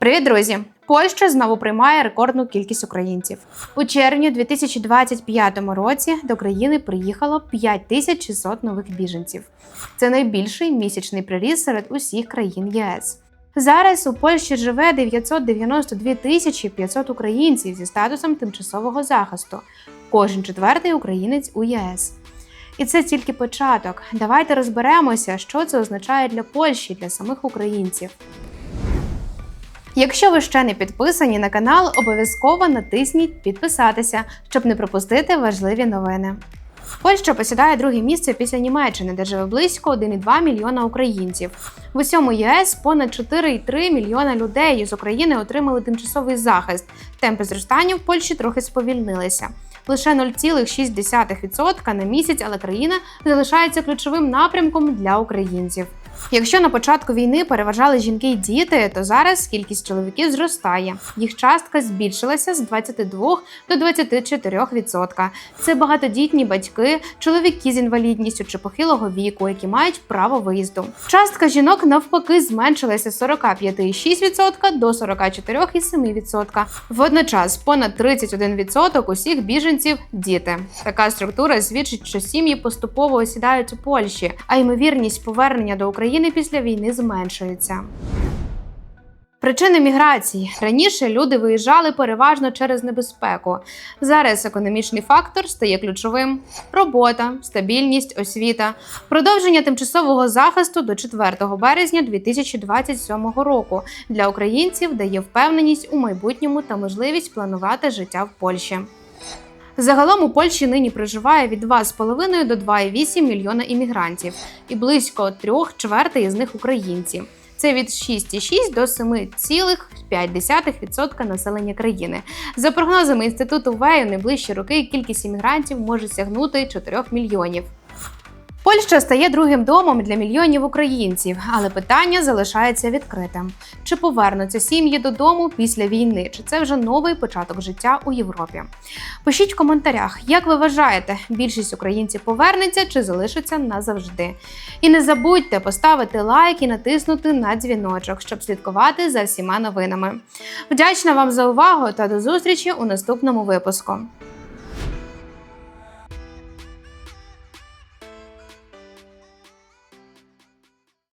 Привіт, друзі! Польща знову приймає рекордну кількість українців. У червні 2025 році до країни приїхало 5600 нових біженців. Це найбільший місячний приріст серед усіх країн ЄС. Зараз у Польщі живе 992 тисячі 500 українців зі статусом тимчасового захисту. Кожен четвертий українець у ЄС. І це тільки початок. Давайте розберемося, що це означає для Польщі, для самих українців. Якщо ви ще не підписані на канал, обов'язково натисніть підписатися, щоб не пропустити важливі новини. Польща посідає друге місце після Німеччини, де живе близько 1,2 мільйона українців. В усьому ЄС понад 4,3 мільйона людей з України отримали тимчасовий захист. Темпи зростання в Польщі трохи сповільнилися. Лише 0,6% на місяць, але країна залишається ключовим напрямком для українців. Якщо на початку війни переважали жінки й діти, то зараз кількість чоловіків зростає. Їх частка збільшилася з 22 до 24%. Це багатодітні батьки, чоловіки з інвалідністю чи похилого віку, які мають право виїзду. Частка жінок навпаки зменшилася з 45,6% до 44,7%. Водночас понад 31% усіх біженців діти. Така структура свідчить, що сім'ї поступово осідають у Польщі, а ймовірність повернення до України після війни зменшується. Причини міграції раніше люди виїжджали переважно через небезпеку. Зараз економічний фактор стає ключовим: робота, стабільність, освіта, продовження тимчасового захисту до 4 березня 2027 року для українців дає впевненість у майбутньому та можливість планувати життя в Польщі. Загалом у Польщі нині проживає від 2,5 до 2,8 мільйона іммігрантів, і близько трьох чвертей із них українці. Це від 6,6 до 7,5% населення країни. За прогнозами інституту Вею, найближчі роки кількість іммігрантів може сягнути 4 мільйонів. Польща стає другим домом для мільйонів українців, але питання залишається відкритим: чи повернуться сім'ї додому після війни, чи це вже новий початок життя у Європі? Пишіть в коментарях, як ви вважаєте, більшість українців повернеться чи залишиться назавжди. І не забудьте поставити лайк і натиснути на дзвіночок, щоб слідкувати за всіма новинами. Вдячна вам за увагу та до зустрічі у наступному випуску.